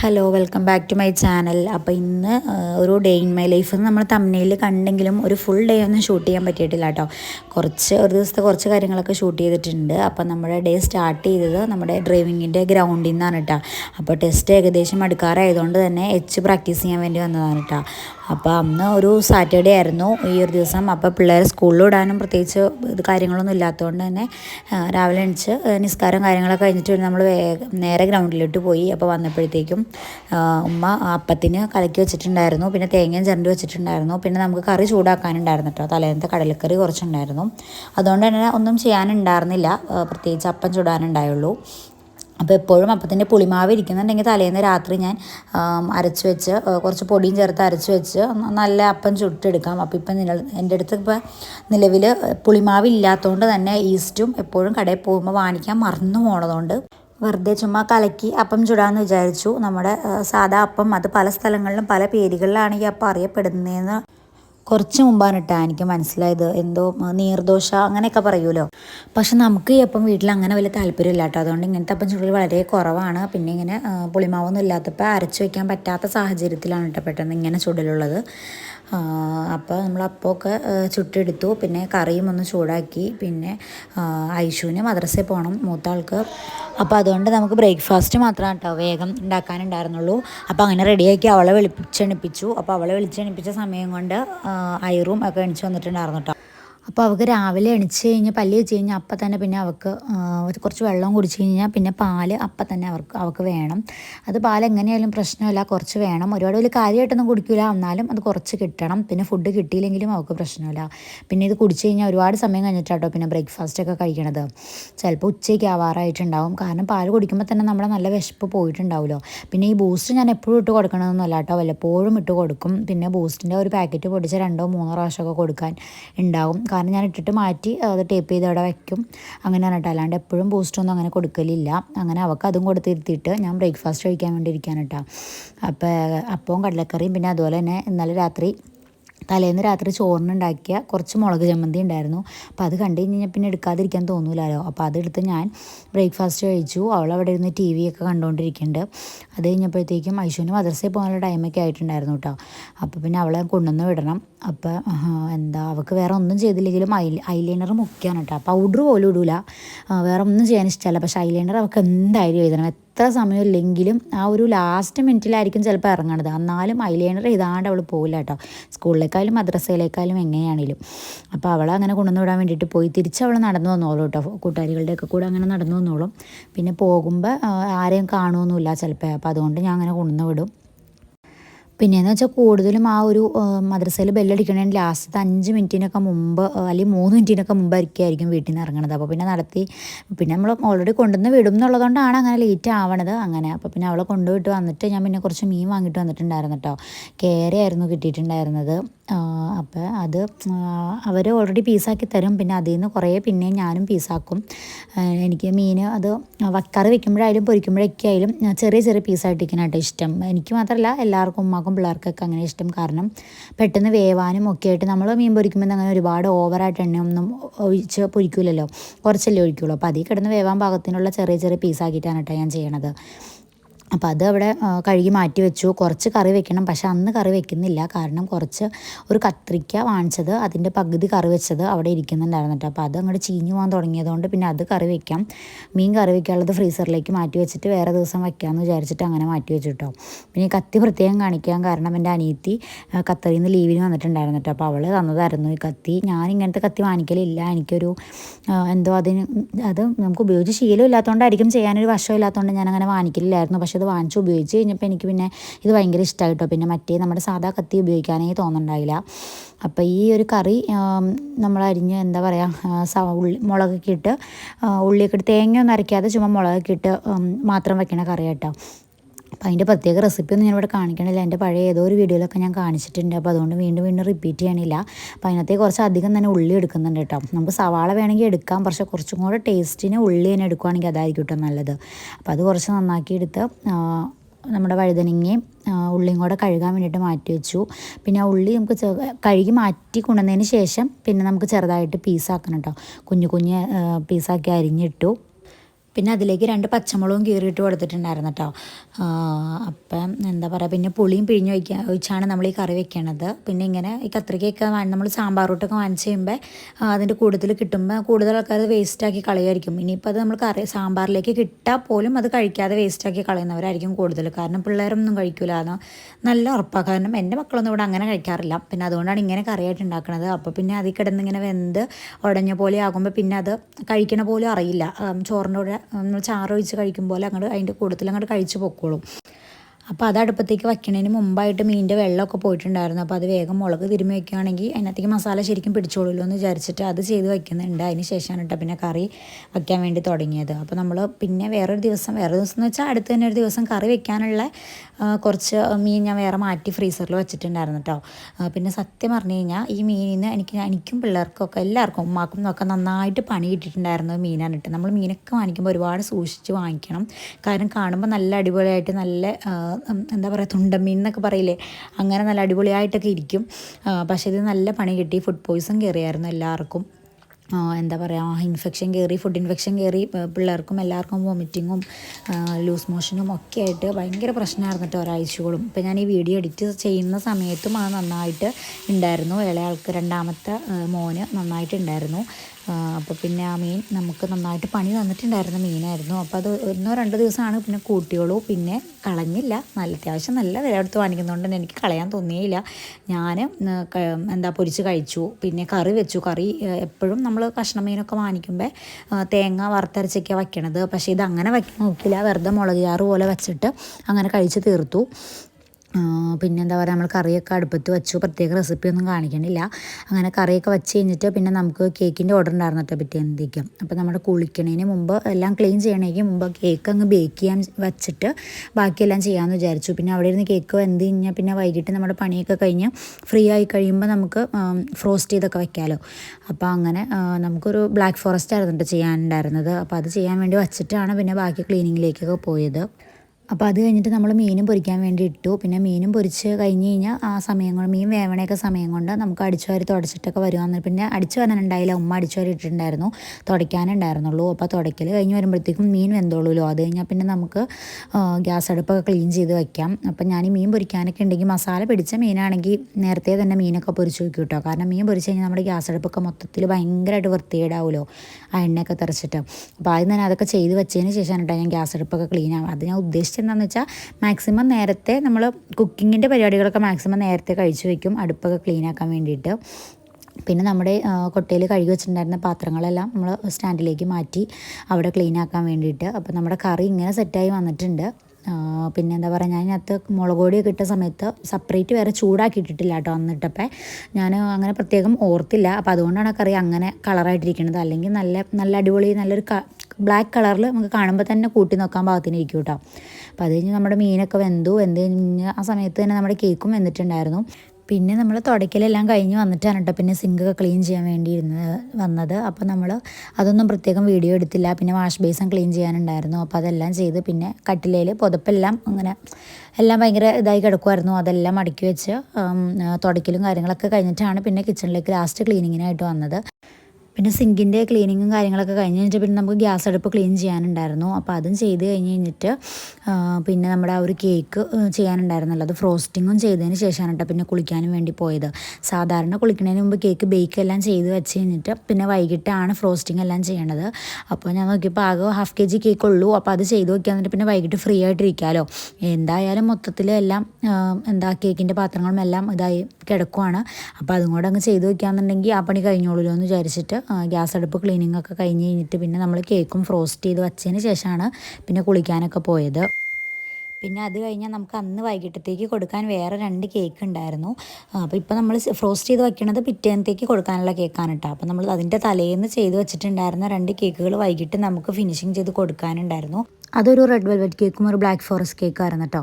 Hello welcome back to my channel അപ്പോൾ ഇന്ന് ഒരു ഡേ ഇൻ മൈ ലൈഫ് നമ്മൾ തമ്മനയിൽ കണ്ടെങ്കിലും ഒരു ഫുൾ ഡേ ഒന്നും ഷൂട്ട് ചെയ്യാൻ പറ്റിയിട്ടില്ല കേട്ടോ കുറച്ച് ഒരു ദിവസത്തെ കുറച്ച് കാര്യങ്ങളൊക്കെ ഷൂട്ട് ചെയ്തിട്ടുണ്ട്. അപ്പോൾ നമ്മുടെ ഡേ സ്റ്റാർട്ട് ചെയ്തത് നമ്മുടെ ഡ്രൈവിങ്ങിന്റെ ഗ്രൗണ്ടിൽ നിന്നാണ് കേട്ടോ അപ്പോൾ ടെസ്റ്റ് ഏകദേശം അടുക്കാറായതുകൊണ്ട് തന്നെ എച്ച് പ്രാക്ടീസ് ചെയ്യാൻ വേണ്ടി വന്നതാണ് കേട്ടോ അപ്പോൾ അന്ന് ഒരു സാറ്റർഡേ ആയിരുന്നു ഈ ഒരു ദിവസം. അപ്പോൾ പിള്ളേരെ സ്കൂളിൽ വിടാനും പ്രത്യേകിച്ച് ഇത് കാര്യങ്ങളൊന്നും ഇല്ലാത്തതുകൊണ്ട് തന്നെ രാവിലെ എണിച്ച് നിസ്കാരം കാര്യങ്ങളൊക്കെ കഴിഞ്ഞിട്ട് നമ്മൾ നേരെ ഗ്രൗണ്ടിലോട്ട് പോയി. അപ്പോൾ വന്നപ്പോഴത്തേക്കും ഉമ്മ അപ്പത്തിന് കലക്കി വെച്ചിട്ടുണ്ടായിരുന്നു. പിന്നെ തേങ്ങയും ചിരണ്ടി വെച്ചിട്ടുണ്ടായിരുന്നു. പിന്നെ നമുക്ക് കറി ചൂടാക്കാനുണ്ടായിരുന്നു കേട്ടോ തലേന്നത്തെ കടലക്കറി കുറച്ചുണ്ടായിരുന്നു. അതുകൊണ്ട് തന്നെ ഒന്നും ചെയ്യാനുണ്ടായിരുന്നില്ല. പ്രത്യേകിച്ച് അപ്പം ചൂടാനുണ്ടായുള്ളൂ. അപ്പോൾ എപ്പോഴും അപ്പത്തിന്റെ പുളിമാവ് ഇരിക്കുന്നുണ്ടെങ്കിൽ തലേന്ന് രാത്രി ഞാൻ അരച്ച് വെച്ച് കുറച്ച് പൊടിയും ചേർത്ത് അരച്ച് വെച്ച് നല്ല അപ്പം ചുട്ടെടുക്കാം. അപ്പോൾ ഇപ്പം നില എന്റെ അടുത്ത് ഇപ്പോൾ നിലവിൽ പുളിമാവ് ഇല്ലാത്തതുകൊണ്ട് തന്നെ ഈസ്റ്റും എപ്പോഴും കടയിൽ പോകുമ്പോൾ വാങ്ങിക്കാൻ മറന്നു പോണതുകൊണ്ട് വെറുതെ ചുമ്മാ കലക്കി അപ്പം ചുടാമെന്ന് വിചാരിച്ചു. നമ്മുടെ സാധാ അപ്പം അത് പല സ്ഥലങ്ങളിലും പല പേരുകളിലാണ് ഈ അപ്പം അറിയപ്പെടുന്നതെന്ന് കുറച്ച് മുമ്പാണ് കേട്ടോ എനിക്ക് മനസ്സിലായത്. എന്തോ നീർദോശ അങ്ങനെയൊക്കെ പറയുമല്ലോ പക്ഷെ നമുക്ക് അപ്പം വീട്ടിൽ അങ്ങനെ വലിയ താല്പര്യമില്ല കേട്ടോ അതുകൊണ്ട് ഇങ്ങനത്തെ അപ്പം ചുടൽ വളരെ കുറവാണ്. പിന്നെ ഇങ്ങനെ പുളിമാവൊന്നും ഇല്ലാത്തപ്പോൾ അരച്ചു വയ്ക്കാൻ പറ്റാത്ത സാഹചര്യത്തിലാണ് കേട്ടോ പെട്ടെന്ന് ഇങ്ങനെ ചുടലുള്ളത്. അപ്പോൾ നമ്മൾ അപ്പമൊക്കെ ചുട്ടെടുത്തു. പിന്നെ കറിയും ഒന്ന് ചൂടാക്കി. പിന്നെ ഐഷുവിന് മദ്രസയിൽ പോകണം മൂത്ത ആൾക്ക് അപ്പോൾ അതുകൊണ്ട് നമുക്ക് ബ്രേക്ക്ഫാസ്റ്റ് മാത്രമാണ് കേട്ടോ വേഗം ഉണ്ടാക്കാനുണ്ടായിരുന്നുള്ളൂ അപ്പോൾ അങ്ങനെ റെഡിയാക്കി അവളെ വിളിച്ചെണിപ്പിച്ചു. അപ്പോൾ അവളെ വിളിച്ചെണിപ്പിച്ച സമയം കൊണ്ട് അയറും ഒക്കെ എണിച്ച് വന്നിട്ടുണ്ടായിരുന്നു കേട്ടോ അപ്പോൾ അവൾക്ക് രാവിലെ എണിച്ച് കഴിഞ്ഞ് പല്ല് വെച്ച് കഴിഞ്ഞാൽ അപ്പം തന്നെ പിന്നെ അവൾക്ക് കുറച്ച് വെള്ളം കുടിച്ച് കഴിഞ്ഞാൽ പിന്നെ പാൽ അപ്പം തന്നെ അവർക്ക് അവൾക്ക് വേണം. അത് പാൽ എങ്ങനെയായാലും പ്രശ്നമില്ല കുറച്ച് വേണം. ഒരുപാട് വലിയ കാര്യമായിട്ടൊന്നും കുടിക്കില്ല എന്നാലും അത് കുറച്ച് കിട്ടണം. പിന്നെ ഫുഡ് കിട്ടിയില്ലെങ്കിലും അവൾക്ക് പ്രശ്നമില്ല. പിന്നെ ഇത് കുടിച്ച് കഴിഞ്ഞാൽ ഒരുപാട് സമയം കഴിഞ്ഞിട്ടാട്ടോ പിന്നെ ബ്രേക്ക്ഫാസ്റ്റ് ഒക്കെ കഴിക്കണത്. ചിലപ്പോൾ ഉച്ചയ്ക്ക് ആവാറായിട്ടുണ്ടാവും. കാരണം പാൽ കുടിക്കുമ്പോൾ തന്നെ നമ്മുടെ നല്ല വിശപ്പ് പോയിട്ടുണ്ടാവുമല്ലോ. പിന്നെ ഈ ബൂസ്റ്റ് ഞാൻ എപ്പോഴും ഇട്ട് കൊടുക്കണമെന്നല്ല കേട്ടോ. വല്ലപ്പോഴും ഇട്ട് കൊടുക്കും. പിന്നെ ബൂസ്റ്റിന്റെ ഒരു പാക്കറ്റ് പൊടിച്ച് രണ്ടോ മൂന്നോ പ്രാവശ്യമൊക്കെ കൊടുക്കാൻ ഉണ്ടാവും. കാരണം ഞാൻ ഇട്ടിട്ട് മാറ്റി അത് ടേപ്പ് ചെയ്ത് അവിടെ വയ്ക്കും അങ്ങനെയാണ് കേട്ടോ. അല്ലാണ്ട് എപ്പോഴും ബൂസ്റ്റൊന്നും അങ്ങനെ കൊടുക്കലില്ല. അങ്ങനെ അവൾക്ക് അതും കൊടുത്തിരുത്തിയിട്ട് ഞാൻ ബ്രേക്ക്ഫാസ്റ്റ് കഴിക്കാൻ വേണ്ടി ഇരിക്കാൻ അപ്പോൾ അപ്പവും കടലക്കറിയും പിന്നെ അതുപോലെ തന്നെ ഇന്നലെ രാത്രി തലേന്ന് രാത്രി ചോറിനുണ്ടാക്കിയ കുറച്ച് മുളക് ചമ്മന്തി ഉണ്ടായിരുന്നു. അപ്പോൾ അത് കണ്ടു കഴിഞ്ഞാൽ പിന്നെ എടുക്കാതിരിക്കാൻ തോന്നൂലല്ലോ അപ്പോൾ അതെടുത്ത് ഞാൻ ബ്രേക്ക്ഫാസ്റ്റ് കഴിച്ചു. അവൾ അവിടെ ഇരുന്ന് ടി വി ഒക്കെ കണ്ടുകൊണ്ടിരിക്കുന്നുണ്ട് അത് കഴിഞ്ഞപ്പോഴത്തേക്കും ഐശുവിന് മദർസയിൽ പോകാനുള്ള ടൈമൊക്കെ ആയിട്ടുണ്ടായിരുന്നു കേട്ടോ അപ്പോൾ പിന്നെ അവളെ കൊണ്ടുവന്ന് വിടണം. അപ്പോൾ എന്താ അവൾക്ക് വേറെ ഒന്നും ചെയ്തില്ലെങ്കിലും ഐ ഐലൈനർ മുക്കിയാണ് കേട്ടോ പൗഡർ പോലും ഇടൂല. വേറെ ഒന്നും ചെയ്യാൻ ഇഷ്ടമല്ല പക്ഷേ ഐലൈനർ അവൾക്ക് എന്തായാലും എഴുതണം. എത്ര സമയമില്ലെങ്കിലും ആ ഒരു ലാസ്റ്റ് മിനിറ്റിലായിരിക്കും ചിലപ്പോൾ ഇറങ്ങണത്. എന്നാലും ഐലൈനർ ഇതാണ്ട് അവൾ പോകില്ല കേട്ടോ സ്കൂളിലേക്കായാലും മദ്രസയിലേക്കായാലും എങ്ങനെയാണെങ്കിലും അപ്പോൾ അവളെ അങ്ങനെ കൊണ്ടുവന്ന് വിടാൻ വേണ്ടിയിട്ട് പോയി. തിരിച്ച് അവൾ നടന്നു വന്നോളൂ കേട്ടോ കൂട്ടുകാരികളുടെയൊക്കെ കൂടെ അങ്ങനെ നടന്നു വന്നോളും. പിന്നെ പോകുമ്പോൾ ആരെയും കാണുമൊന്നുമില്ല ചിലപ്പോൾ. അപ്പോൾ അതുകൊണ്ട് ഞാൻ അങ്ങനെ കൊണ്ടുവന്ന് വിടും. പിന്നെയെന്ന് വെച്ചാൽ കൂടുതലും ആ ഒരു മദ്രസയിൽ ബെല്ലടിക്കണേ ലാസ്റ്റ് അഞ്ച് മിനിറ്റിനൊക്കെ മുമ്പ് അല്ലെങ്കിൽ മൂന്ന് മിനിറ്റിനൊക്കെ മുമ്പായിരിക്കും വീട്ടിൽ നിന്ന് ഇറങ്ങണത് അപ്പോൾ പിന്നെ നടത്തി പിന്നെ നമ്മൾ ഓൾറെഡി കൊണ്ടുവന്ന് വിടും എന്നുള്ളതുകൊണ്ടാണ് അങ്ങനെ ലേറ്റ് ആവണത് അങ്ങനെ. അപ്പോൾ പിന്നെ അവളെ കൊണ്ടുപോയിട്ട് വന്നിട്ട് ഞാൻ പിന്നെ കുറച്ച് മീൻ വാങ്ങിയിട്ട് വന്നിട്ടുണ്ടായിരുന്നു കേട്ടോ കേരയായിരുന്നു കിട്ടിയിട്ടുണ്ടായിരുന്നത്. അപ്പോൾ അത് അവർ ഓൾറെഡി പീസാക്കി തരും. പിന്നെ അതിൽ നിന്ന് കുറേ പിന്നെ ഞാനും പീസാക്കും എനിക്ക് മീൻ അത് കറി വെക്കുമ്പോഴായാലും പൊരിക്കുമ്പോഴൊക്കെ ആയാലും ചെറിയ ചെറിയ പീസായിട്ടിരിക്കാനായിട്ട് ഇഷ്ടം. എനിക്ക് മാത്രമല്ല എല്ലാവർക്കും ഉമ്മാക്കും പിള്ളേർക്കൊക്കെ അങ്ങനെ ഇഷ്ടം. കാരണം പെട്ടെന്ന് വേവാനും ഒക്കെ ആയിട്ട് നമ്മൾ മീൻ പൊരിക്കുമ്പോൾ അങ്ങനെ ഒരുപാട് ഓവറായിട്ട് എണ്ണയൊന്നും ഒഴിച്ച് പൊരിക്കില്ലല്ലോ കുറച്ചല്ലേ ഒഴിക്കുള്ളൂ. അപ്പോൾ അതിൽ കിടന്ന് വേവാൻ പാകത്തിനുള്ള ചെറിയ ചെറിയ പീസാക്കിയിട്ടാണ് കേട്ടോ ഞാൻ ചെയ്യണത്. അപ്പോൾ അത് അവിടെ കഴുകി മാറ്റി വെച്ചു. കുറച്ച് കറി വെക്കണം പക്ഷെ അന്ന് കറി വെക്കുന്നില്ല. കാരണം കുറച്ച് ഒരു കത്രിക്ക വാങ്ങിച്ചത് അതിന്റെ പകുതി കറി വെച്ചത് അവിടെ ഇരിക്കുന്നുണ്ടായിരുന്നു കേട്ടോ. അപ്പോൾ അത് അങ്ങോട്ട് ചീഞ്ഞു പോകാൻ തുടങ്ങിയതുകൊണ്ട് പിന്നെ അത് കറി വെക്കാം. മീൻ കറി വെക്കാനുള്ളത് ഫ്രീസറിലേക്ക് മാറ്റി വെച്ചിട്ട് വേറെ ദിവസം വെക്കാമെന്ന് വിചാരിച്ചിട്ട് അങ്ങനെ മാറ്റി വെച്ചിട്ടോ പിന്നെ കത്തി പ്രത്യേകം കാണിക്കാൻ കാരണം എന്റെ അനിയത്തി ഖത്തറിൽ നിന്ന് ലീവിന് വന്നിട്ടുണ്ടായിരുന്നു കേട്ടോ. അപ്പോൾ അവൾ തന്നതായിരുന്നു ഈ കത്തി. ഞാൻ ഇങ്ങനത്തെ കത്തി വാങ്ങിക്കലില്ല. എനിക്കൊരു എന്തോ അതിന് അത് നമുക്ക് ഉപയോഗിച്ച് ശീലമില്ലാത്തതുകൊണ്ടായിരിക്കും ചെയ്യാനൊരു വശമില്ലാത്തതുകൊണ്ട് ഞാൻ അങ്ങനെ വാങ്ങിക്കലില്ലായിരുന്നു. പക്ഷെ അത് വാങ്ങിച്ച് ഉപയോഗിച്ച് കഴിഞ്ഞപ്പോൾ എനിക്ക് പിന്നെ ഇത് ഭയങ്കര ഇഷ്ടമായിട്ടോ പിന്നെ മറ്റേ നമ്മുടെ സാധാ കത്തി ഉപയോഗിക്കാനേ തോന്നുന്നുണ്ടായില്ല. അപ്പോൾ ഈ ഒരു കറി നമ്മൾ അരിഞ്ഞ് എന്താ പറയുക ഉള്ളി മുളകൊക്കെ ഇട്ട് ഉള്ളിയൊക്കെ ഇട്ട് തേങ്ങയൊന്നും അരയ്ക്കാതെ ചുമ്മാ മുളകൊക്കെ ഇട്ട് മാത്രം വെക്കണ കറി കേട്ടോ അപ്പോൾ അതിന്റെ പ്രത്യേക റെസിപ്പി ഒന്നും ഞാനിവിടെ കാണിക്കണില്ല. എന്റെ പഴയ ഏതോ ഒരു വീഡിയോയിലൊക്കെ ഞാൻ കാണിച്ചിട്ടുണ്ട്. അപ്പോൾ അതുകൊണ്ട് വീണ്ടും വീണ്ടും റിപ്പീറ്റ് ചെയ്യണില്ല. അപ്പോൾ അതിനകത്ത് കുറച്ച് അധികം തന്നെ ഉള്ളി എടുക്കുന്നുണ്ട് കേട്ടോ. നമുക്ക് സവാള വേണമെങ്കിൽ എടുക്കാം. പക്ഷെ കുറച്ചും കൂടെ ടേസ്റ്റിന് ഉള്ളി തന്നെ എടുക്കുകയാണെങ്കിൽ അതായിരിക്കും കേട്ടോ നല്ലത്. അപ്പോൾ അത് കുറച്ച് നന്നാക്കി എടുത്ത് നമ്മുടെ വഴുതനങ്ങയും ഉള്ളിയും കൂടെ കഴുകാൻ വേണ്ടിയിട്ട് മാറ്റി വെച്ചു. പിന്നെ ആ ഉള്ളി നമുക്ക് കഴുകി മാറ്റി കൊണ്ടുവന്നതിന് ശേഷം പിന്നെ നമുക്ക് ചെറുതായിട്ട് പീസാക്കണം കേട്ടോ. കുഞ്ഞു കുഞ്ഞ് പീസാക്കി അരിഞ്ഞിട്ടു. പിന്നെ അതിലേക്ക് രണ്ട് പച്ചമുളകും കീറിയിട്ട് കൊടുത്തിട്ടുണ്ടായിരുന്നു കേട്ടോ അപ്പം എന്താ പറയുക പിന്നെ പുളിയും പിഴിഞ്ഞ് വയ്ക്കുക ഒഴിച്ചാണ് നമ്മൾ ഈ കറി വെക്കണത്. പിന്നെ ഇങ്ങനെ ഈ കത്രികയൊക്കെ നമ്മൾ സാമ്പാർ റൂട്ടൊക്കെ വാങ്ങിച്ച് കഴിയുമ്പോൾ അതിന്റെ കൂടുതൽ കിട്ടുമ്പോൾ കൂടുതൽ ആൾക്കാർ വേസ്റ്റാക്കി കളയുമായിരിക്കും. ഇനിയിപ്പോൾ അത് നമ്മൾ കറി സാമ്പാറിലേക്ക് കിട്ടാൽ പോലും അത് കഴിക്കാതെ വേസ്റ്റാക്കി കളയുന്നവരായിരിക്കും കൂടുതൽ. കാരണം പിള്ളേരൊന്നും കഴിക്കില്ല അത് നല്ല ഉറപ്പാണ് കാരണം എന്റെ മക്കളൊന്നും ഇവിടെ അങ്ങനെ കഴിക്കാറില്ല. പിന്നെ അതുകൊണ്ടാണ് ഇങ്ങനെ കറിയായിട്ട് ഉണ്ടാക്കുന്നത് അപ്പോൾ പിന്നെ അതിൽ കിടന്നിങ്ങനെ വെന്ത് ഉടഞ്ഞ പോലെ ആകുമ്പോൾ പിന്നെ അത് കഴിക്കണ പോലും അറിയില്ല. ചോറിന്റെ കൂടെ നമ്മൾ ചാറ് ഒഴിച്ച് കഴിക്കും പോലെ അങ്ങോട്ട് അതിന്റെ കൂട്ടത്തിൽ അങ്ങോട്ട് കഴിച്ച് പൊക്കോളും. അപ്പോൾ അത് അടുപ്പത്തേക്ക് വയ്ക്കണതിന് മുമ്പായിട്ട് മീനിന്റെ വെള്ളമൊക്കെ പോയിട്ടുണ്ടായിരുന്നു. അപ്പോൾ അത് വേഗം മുളക് തിരുമ്മി വയ്ക്കുകയാണെങ്കിൽ അതിനകത്തേക്ക് മസാല ശരിക്കും പിടിച്ചോളൂല്ലോ എന്ന് വിചാരിച്ചിട്ട് അത് ചെയ്ത് വയ്ക്കുന്നുണ്ട്. അതിന് ശേഷമാണ് കേട്ടോ പിന്നെ കറി വയ്ക്കാൻ വേണ്ടി തുടങ്ങിയത്. അപ്പോൾ നമ്മൾ പിന്നെ വേറൊരു ദിവസം വേറെ ദിവസം എന്ന് വെച്ചാൽ അടുത്ത് തന്നെ ഒരു ദിവസം കറി വെക്കാനുള്ള കുറച്ച് മീൻ ഞാൻ വേറെ മാറ്റി ഫ്രീസറിൽ വെച്ചിട്ടുണ്ടായിരുന്നു കേട്ടോ പിന്നെ സത്യം പറഞ്ഞു കഴിഞ്ഞാൽ ഈ മീനിന് എനിക്ക് എനിക്കും പിള്ളേർക്കൊക്കെ എല്ലാവർക്കും ഉമ്മാക്കും ഒക്കെ നന്നായിട്ട് പണി കിട്ടിയിട്ടുണ്ടായിരുന്നു മീനാണ് കേട്ടോ നമ്മൾ മീനൊക്കെ വാങ്ങിക്കുമ്പോൾ ഒരുപാട് സൂക്ഷിച്ച് വാങ്ങിക്കണം. കാരണം കാണുമ്പോൾ നല്ല അടിപൊളിയായിട്ട് നല്ല എന്താ പറയുക തുണ്ടമീൻ എന്നൊക്കെ പറയില്ലേ അങ്ങനെ നല്ല അടിപൊളിയായിട്ടൊക്കെ ഇരിക്കും. പക്ഷേ ഇത് നല്ല പണി കിട്ടി. ഫുഡ് പോയ്സൺ കയറിയായിരുന്നു എല്ലാവർക്കും. എന്താ പറയുക ഇൻഫെക്ഷൻ കയറി ഫുഡ് ഇൻഫെക്ഷൻ കയറി പിള്ളേർക്കും എല്ലാവർക്കും വോമിറ്റിങ്ങും ലൂസ് മോഷനും ഒക്കെ ആയിട്ട് ഭയങ്കര പ്രശ്നമായിരുന്നു കേട്ടോ ഒരാഴ്ചകളും ഇപ്പം ഞാൻ ഈ വീഡിയോ എഡിറ്റ് ചെയ്യുന്ന സമയത്തും അത് നന്നായിട്ട് ഉണ്ടായിരുന്നു. ഇളയാൾക്ക് രണ്ടാമത്തെ മോന് നന്നായിട്ടുണ്ടായിരുന്നു അപ്പോൾ പിന്നെ ആ മീൻ നമുക്ക് നന്നായിട്ട് പണി തന്നിട്ടുണ്ടായിരുന്ന മീനായിരുന്നു. അപ്പോൾ അത് ഒന്നോ രണ്ടോ ദിവസമാണ് പിന്നെ കൂട്ടിയോളൂ പിന്നെ കളഞ്ഞില്ല. നല്ല അത്യാവശ്യം നല്ല വില എടുത്ത് വാങ്ങിക്കുന്നതുകൊണ്ട് എനിക്ക് കളയാൻ തോന്നിയില്ല. ഞാൻ എന്താ പൊരിച്ച് കഴിച്ചു. പിന്നെ കറി വെച്ചു. കറി എപ്പോഴും നമ്മൾ കഷ്ണ മീനൊക്കെ വാങ്ങിക്കുമ്പോൾ തേങ്ങ വറുത്തരച്ചൊക്കെയാണ് വയ്ക്കണത്. പക്ഷേ ഇത് അങ്ങനെ വയ്ക്കാൻ നോക്കില്ല വെറുതെ മുളക് ചാറ് പോലെ വെച്ചിട്ട് അങ്ങനെ കഴിച്ച് തീർത്തു. പിന്നെ എന്താ പറയുക നമ്മൾ കറിയൊക്കെ അടുപ്പത്ത് വെച്ചു. പ്രത്യേക റെസിപ്പിയൊന്നും കാണിക്കണില്ല. അങ്ങനെ കറിയൊക്കെ വെച്ച് കഴിഞ്ഞിട്ട് പിന്നെ നമുക്ക് കേക്കിന്റെ ഓർഡർ ഉണ്ടായിരുന്നു കേട്ടോ പിറ്റേന്നത്തേക്കും അപ്പോൾ നമ്മൾ കുളിക്കണതിന് മുമ്പ് എല്ലാം ക്ലീൻ ചെയ്യണമെങ്കിൽ മുമ്പ് കേക്ക് അങ്ങ് ബേക്ക് ചെയ്യാൻ വെച്ചിട്ട് ബാക്കിയെല്ലാം ചെയ്യാമെന്ന് വിചാരിച്ചു. പിന്നെ അവിടെ ഇരുന്ന് കേക്ക് വെന്ത് കഴിഞ്ഞാൽ പിന്നെ വൈകിട്ട് നമ്മുടെ പണിയൊക്കെ കഴിഞ്ഞ് ഫ്രീ ആയി കഴിയുമ്പോൾ നമുക്ക് ഫ്രോസ്റ്റ് ചെയ്തൊക്കെ വെക്കാമല്ലോ അപ്പോൾ അങ്ങനെ നമുക്കൊരു ബ്ലാക്ക് ഫോറസ്റ്റ് ആയിരുന്നു ചെയ്യാനുണ്ടായിരുന്നത്. അപ്പോൾ അത് ചെയ്യാൻ വേണ്ടി വച്ചിട്ടാണ് പിന്നെ ബാക്കി ക്ലീനിങ്ങിലേക്കൊക്കെ പോയത്. അപ്പോൾ അത് കഴിഞ്ഞിട്ട് നമ്മൾ മീനും പൊരിക്കാൻ വേണ്ടി ഇട്ടു. പിന്നെ മീനും പൊരിച്ച് കഴിഞ്ഞ് കഴിഞ്ഞാൽ ആ സമയം കൊണ്ട് മീൻ വേവണയൊക്കെ സമയം കൊണ്ട് നമുക്ക് അടിച്ചു വാരി തുടച്ചിട്ടൊക്കെ വരുവാന്ന് പിന്നെ അടിച്ചു വരാനുണ്ടായില്ല. ഉമ്മ അടിച്ചു വാരി ഇട്ടിട്ടുണ്ടായിരുന്നു. തുടയ്ക്കാനുണ്ടായിരുന്നുള്ളൂ. അപ്പോൾ തുടയ്ക്കൽ കഴിഞ്ഞ് വരുമ്പോഴത്തേക്കും മീൻ വെന്തോളൂല്ലോ അത് കഴിഞ്ഞാൽ പിന്നെ നമുക്ക് ഗ്യാസ് അടുപ്പൊക്കെ ക്ലീൻ ചെയ്ത് വയ്ക്കാം അപ്പം ഞാൻ ഈ മീൻ പൊരിക്കാനൊക്കെ ഉണ്ടെങ്കിൽ മസാല പിടിച്ച മീനാണെങ്കിൽ നേരത്തെ തന്നെ മീനൊക്കെ പൊരിച്ച് വയ്ക്കും കേട്ടോ കാരണം മീൻ പൊരിച്ച് കഴിഞ്ഞാൽ നമ്മുടെ ഗ്യാസ് അടുപ്പൊക്കെ മൊത്തത്തിൽ ഭയങ്കരമായിട്ട് വൃത്തികേടാവുമല്ലോ ആ എണ്ണയൊക്കെ തെറിച്ചിട്ട്. അപ്പോൾ ആദ്യം തന്നെ അതൊക്കെ ചെയ്ത് വെച്ചതിന് ശേഷമാണ് കേട്ടോ ഞാൻ ഗ്യാസ് അടുപ്പൊക്കെ ക്ലീൻ ആവും അത് ഞാൻ ഉദ്ദേശിച്ചത് എന്താണെന്ന് വെച്ചാൽ മാക്സിമം നേരത്തെ നമ്മൾ കുക്കിങ്ങിന്റെ പരിപാടികളൊക്കെ മാക്സിമം നേരത്തെ കഴിച്ചു വയ്ക്കും അടുപ്പൊക്കെ ക്ലീൻ ആക്കാൻ വേണ്ടിയിട്ട്. പിന്നെ നമ്മുടെ കൊട്ടയിൽ കഴുകി വെച്ചിട്ടുണ്ടായിരുന്ന പാത്രങ്ങളെല്ലാം നമ്മൾ സ്റ്റാൻഡിലേക്ക് മാറ്റി അവിടെ ക്ലീൻ ആക്കാൻ വേണ്ടിയിട്ട്. അപ്പോൾ നമ്മുടെ കറി ഇങ്ങനെ സെറ്റായി വന്നിട്ടുണ്ട്. പിന്നെ എന്താ പറയുക ഞാൻ അതിനകത്ത് മുളക് പൊടിയൊക്കെ ഇട്ട സമയത്ത് സെപ്പറേറ്റ് വേറെ ചൂടാക്കിയിട്ടിട്ടില്ല കേട്ടോ വന്നിട്ടപ്പോൾ ഞാൻ അങ്ങനെ പ്രത്യേകം ഓർത്തില്ല. അപ്പോൾ അതുകൊണ്ടാണ് കറി അങ്ങനെ കളറായിട്ടിരിക്കുന്നത് അല്ലെങ്കിൽ നല്ല നല്ല അടിപൊളി നല്ലൊരു ബ്ലാക്ക് കളറിൽ നമുക്ക് കാണുമ്പോൾ തന്നെ കൂട്ടി നോക്കാൻ പാകത്തിന് ഇരിക്കും കേട്ടോ. അപ്പോൾ അത് കഴിഞ്ഞ് നമ്മുടെ മീനൊക്കെ വെന്തു. വെന്ത് കഴിഞ്ഞ് ആ സമയത്ത് തന്നെ നമ്മുടെ കേക്കും വെന്തിട്ടുണ്ടായിരുന്നു പിന്നെ നമ്മൾ തുടയ്ക്കലെല്ലാം കഴിഞ്ഞ് വന്നിട്ടാണ് കേട്ടോ പിന്നെ സിങ്കൊക്കെ ക്ലീൻ ചെയ്യാൻ വേണ്ടി ഇരുന്നത് വന്നത്. അപ്പോൾ നമ്മൾ അതൊന്നും പ്രത്യേകം വീഡിയോ എടുത്തില്ല. പിന്നെ വാഷ് ബേസും ക്ലീൻ ചെയ്യാനുണ്ടായിരുന്നു. അപ്പോൾ അതെല്ലാം ചെയ്ത് പിന്നെ കട്ടിലയിൽ പുതപ്പെല്ലാം അങ്ങനെ എല്ലാം ഭയങ്കര ഇതായി കിടക്കുമായിരുന്നു അതെല്ലാം മടക്കി വെച്ച് തുടയ്ക്കലും കാര്യങ്ങളൊക്കെ കഴിഞ്ഞിട്ടാണ് പിന്നെ കിച്ചണിലേക്ക് ലാസ്റ്റ് ക്ലീനിങ്ങിനായിട്ട് വന്നത്. പിന്നെ സിങ്കിന്റെ ക്ലീനിങ്ങും കാര്യങ്ങളൊക്കെ കഴിഞ്ഞ് കഴിഞ്ഞിട്ട് പിന്നെ നമുക്ക് ഗ്യാസ് അടുപ്പ് ക്ലീൻ ചെയ്യാനുണ്ടായിരുന്നു. അപ്പോൾ അതും ചെയ്ത് കഴിഞ്ഞ് കഴിഞ്ഞിട്ട് പിന്നെ നമ്മുടെ ആ ഒരു കേക്ക് ചെയ്യാനുണ്ടായിരുന്നല്ലോ. അത് ഫ്രോസ്റ്റിങ്ങും ചെയ്തതിന് ശേഷമാണ് കേട്ടോ പിന്നെ കുളിക്കാനും വേണ്ടി പോയത്. സാധാരണ കുളിക്കുന്നതിന് മുമ്പ് കേക്ക് ബേക്ക് എല്ലാം ചെയ്ത് വെച്ച് കഴിഞ്ഞിട്ട് പിന്നെ വൈകിട്ടാണ് ഫ്രോസ്റ്റിംഗ് എല്ലാം ചെയ്യണത്. അപ്പോൾ ഞാൻ നോക്കിയപ്പോൾ ആകെ ഹാഫ് കെ ജി കേക്ക് ഉള്ളൂ. അപ്പോൾ അത് ചെയ്ത് വെക്കാൻ പിന്നെ വൈകിട്ട് ഫ്രീ ആയിട്ടിരിക്കാമല്ലോ എന്തായാലും മൊത്തത്തിൽ എല്ലാം എന്താ കേക്കിന്റെ പാത്രങ്ങളും എല്ലാം ഇതായി കിടക്കുവാണ്. അപ്പോൾ അതും കൂടെ അങ്ങ് ചെയ്ത് വെക്കാമെന്നുണ്ടെങ്കിൽ ആ പണി കഴിഞ്ഞോളൂല്ലോ എന്ന് വിചാരിച്ചിട്ട് ഗ്യാസ് അടുപ്പ് ക്ലീനിങ് ഒക്കെ കഴിഞ്ഞ് കഴിഞ്ഞിട്ട് പിന്നെ നമ്മൾ കേക്കും ഫ്രോസ്റ്റ് ചെയ്ത് വച്ചതിന് ശേഷമാണ് പിന്നെ കുളിക്കാനൊക്കെ പോയത്. പിന്നെ അത് കഴിഞ്ഞാൽ നമുക്ക് അന്ന് വൈകിട്ടത്തേക്ക് കൊടുക്കാൻ വേറെ രണ്ട് കേക്ക് ഉണ്ടായിരുന്നു. അപ്പോൾ ഇപ്പോൾ നമ്മൾ ഫ്രോസ്റ്റ് ചെയ്ത് വെക്കണത് പിറ്റേന്നത്തേക്ക് കൊടുക്കാനുള്ള കേക്കാണ് കേട്ടോ അപ്പോൾ നമ്മൾ അതിന്റെ തലേന്ന് ചെയ്ത് വെച്ചിട്ടുണ്ടായിരുന്ന രണ്ട് കേക്കുകൾ വൈകിട്ട് നമുക്ക് ഫിനിഷിങ് ചെയ്ത് കൊടുക്കാനുണ്ടായിരുന്നു. അതൊരു റെഡ് വെൽവെറ്റ് കേക്കും ഒരു ബ്ലാക്ക് ഫോറസ്റ്റ് കേക്കും ആയിരുന്നു കേട്ടോ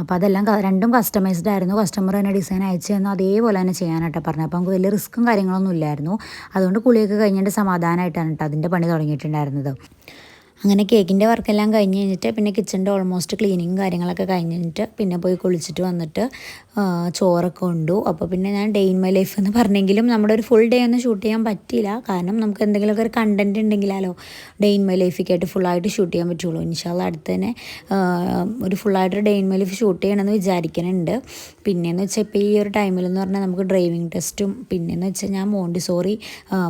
അപ്പോൾ അതെല്ലാം രണ്ടും കസ്റ്റമൈസ്ഡ് ആയിരുന്നു. കസ്റ്റമർ തന്നെ ഡിസൈൻ അയച്ചു തന്നു. അതേപോലെ തന്നെ ചെയ്യാനായിട്ട് പറഞ്ഞത്. അപ്പോൾ നമുക്ക് വലിയ റിസ്ക്കും കാര്യങ്ങളൊന്നും ഇല്ലായിരുന്നു. അതുകൊണ്ട് കുളിയൊക്കെ കഴിഞ്ഞിട്ട് സമാധാനമായിട്ടാണ് കേട്ടോ അതിന്റെ പണി തുടങ്ങിയിട്ടുണ്ടായിരുന്നത്. അങ്ങനെ കേക്കിന്റെ വർക്കെല്ലാം കഴിഞ്ഞ് കഴിഞ്ഞിട്ട് പിന്നെ കിച്ചണിന്റെ ഓൾമോസ്റ്റ് ക്ലീനിങ് കാര്യങ്ങളൊക്കെ കഴിഞ്ഞിട്ട് പിന്നെ പോയി കുളിച്ചിട്ട് വന്നിട്ട് ചോറൊക്കെ ഉണ്ടു അപ്പോൾ പിന്നെ ഞാൻ ഡേ ഇൻ മൈ ലൈഫ് എന്ന് പറഞ്ഞെങ്കിലും നമ്മുടെ ഒരു ഫുൾ ഡേ ഒന്നും ഷൂട്ട് ചെയ്യാൻ പറ്റില്ല കാരണം നമുക്ക് എന്തെങ്കിലുമൊക്കെ ഒരു കണ്ടന്റ് ഉണ്ടെങ്കിലാലോ ഡേ ഇൻ മൈ ലൈഫിക്കായിട്ട് ഫുള്ളായിട്ട് ഷൂട്ട് ചെയ്യാൻ പറ്റുള്ളൂ. ഇൻഷാല്ല അടുത്ത് തന്നെ ഒരു ഫുള്ളായിട്ട് day in my life shoot ചെയ്യണമെന്ന് വിചാരിക്കുന്നുണ്ട് പിന്നെയെന്ന് വെച്ചാൽ ഇപ്പോൾ ഈ ഒരു ടൈമിലെന്ന് പറഞ്ഞാൽ നമുക്ക് ഡ്രൈവിംഗ് ടെസ്റ്റും പിന്നെയെന്ന് വെച്ചാൽ ഞാൻ മോണ്ടിസോറി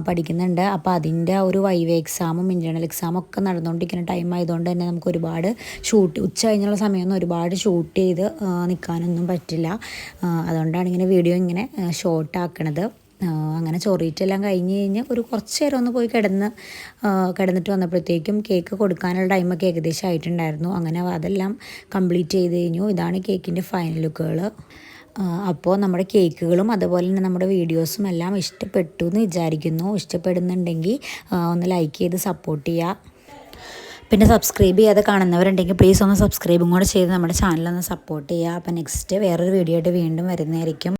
പഠിക്കുന്നുണ്ട്. അപ്പോൾ അതിന്റെ ഒരു വൈവ എക്സാമും ഇന്റേർണൽ എക്സാമും ഒക്കെ നടന്നുകൊണ്ടിരിക്കുന്ന ടൈം ആയതുകൊണ്ട് തന്നെ നമുക്ക് ഒരുപാട് ഷൂട്ട് ഉച്ച കഴിഞ്ഞുള്ള സമയമൊന്നും ഒരുപാട് ഷൂട്ട് ചെയ്ത് നിൽക്കാനൊന്നും പറ്റില്ല. അതുകൊണ്ടാണ് ഇങ്ങനെ വീഡിയോ ഇങ്ങനെ ഷോർട്ടാക്കണത് അങ്ങനെ ചൊറിയിട്ടെല്ലാം കഴിഞ്ഞ് കഴിഞ്ഞ് ഒരു കുറച്ച് നേരം ഒന്ന് പോയി കിടന്ന് കിടന്നിട്ട് വന്നപ്പോഴത്തേക്കും കേക്ക് കൊടുക്കാനുള്ള ടൈമൊക്കെ ഏകദേശം ആയിട്ടുണ്ടായിരുന്നു. അങ്ങനെ അതെല്ലാം കംപ്ലീറ്റ് ചെയ്ത് കഴിഞ്ഞു. ഇതാണ് കേക്കിന്റെ ഫൈനൽ ലുക്കുകൾ അപ്പോൾ നമ്മുടെ കേക്കുകളും അതുപോലെ തന്നെ നമ്മുടെ വീഡിയോസും എല്ലാം ഇഷ്ടപ്പെട്ടു എന്ന് വിചാരിക്കുന്നു. ഇഷ്ടപ്പെടുന്നുണ്ടെങ്കിൽ ഒന്ന് ലൈക്ക് ചെയ്ത് സപ്പോർട്ട് ചെയ്യുക. പിന്നെ സബ്സ്ക്രൈബ് ചെയ്യാതെ കാണുന്നവരുണ്ടെങ്കിൽ പ്ലീസ് ഒന്ന് സബ്സ്ക്രൈബും കൂടെ ചെയ്ത് നമ്മുടെ ചാനലൊന്ന് സപ്പോർട്ട് ചെയ്യുക. അപ്പോൾ നെക്സ്റ്റ് വേറൊരു വീഡിയോ ആയിട്ട് വീണ്ടും വരുന്നതായിരിക്കും.